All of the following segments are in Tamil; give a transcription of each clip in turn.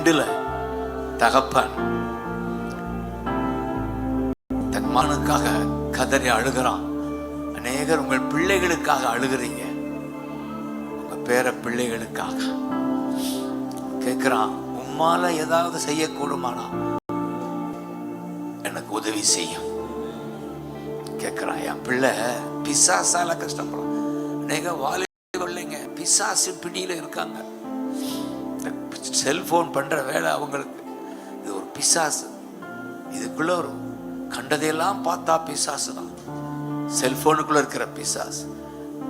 ரெண்டுல தகப்பன் தன் மகனுக்காக கதறி அழுகிறான். அநேகர் உங்கள் பிள்ளைகளுக்காக அழுகிறீங்க. உங்க பேர பிள்ளைகளுக்காக. கேட்கிறான் உம்மால ஏதாவது செய்யக்கூடுமானா எனக்கு உதவி செய்யும். கேட்கிறான் என் பிள்ளை பிசாசால கஷ்டப்படும் அநேக வாலி பிள்ளைங்க பிசாசு பிடியில இருக்காங்க. செல்ஃபோன் பண்ணுற வேலை அவங்களுக்கு. இது ஒரு பிசாசு. இதுக்குள்ளே ஒரு கண்டதையெல்லாம் பார்த்தா பிசாசு தான். செல்ஃபோனுக்குள்ளே இருக்கிற பிசாசு.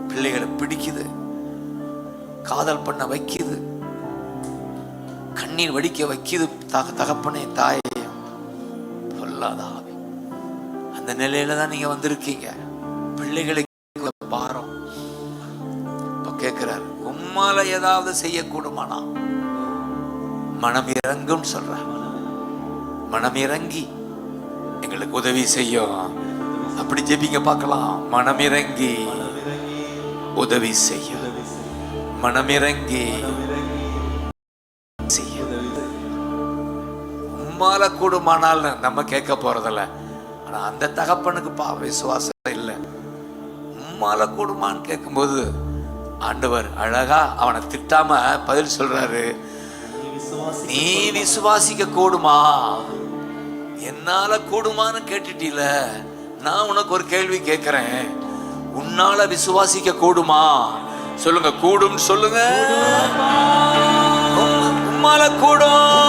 பிள்ளைகளை பிடிக்குது. காதல் பண்ண வைக்குது. கண்ணீர் வடிக்க வைக்குது. தக தகப்பனே தாயையும் பொல்லாத ஆவி. அந்த நிலையில தான் நீங்க வந்திருக்கீங்க. பிள்ளைகளுக்கு பாரம். இப்ப கேட்குறாரு உம்மால ஏதாவது செய்யக்கூடுமானா மனம் இறங்கும் சொல்ற. மனம் இறங்கி எங்களுக்கு உதவி செய்யும் அப்படி ஜெபிங்க பார்க்கலாம். மனம் இறங்கி உதவி செய்யும் மனம் இறங்கி உம்மால கூடுமானால் நம்ம கேட்க போறதில்ல. ஆனா அந்த தகப்பனுக்கு பா விசுவாசம் இல்லை. உம்மால கூடுமான்னு கேட்கும்போது ஆண்டவர் அழகா அவனை திட்டாம பதில் சொல்றாரு. நீ விசுவாசிக்க கூடுமா என்னால கூடுமான்னு கேட்டுட்டீல. நான் உனக்கு ஒரு கேள்வி கேட்கிறேன் உன்னால விசுவாசிக்க கூடுமா சொல்லுங்க. கூடும் சொல்லுங்க உம்மால கூடும்.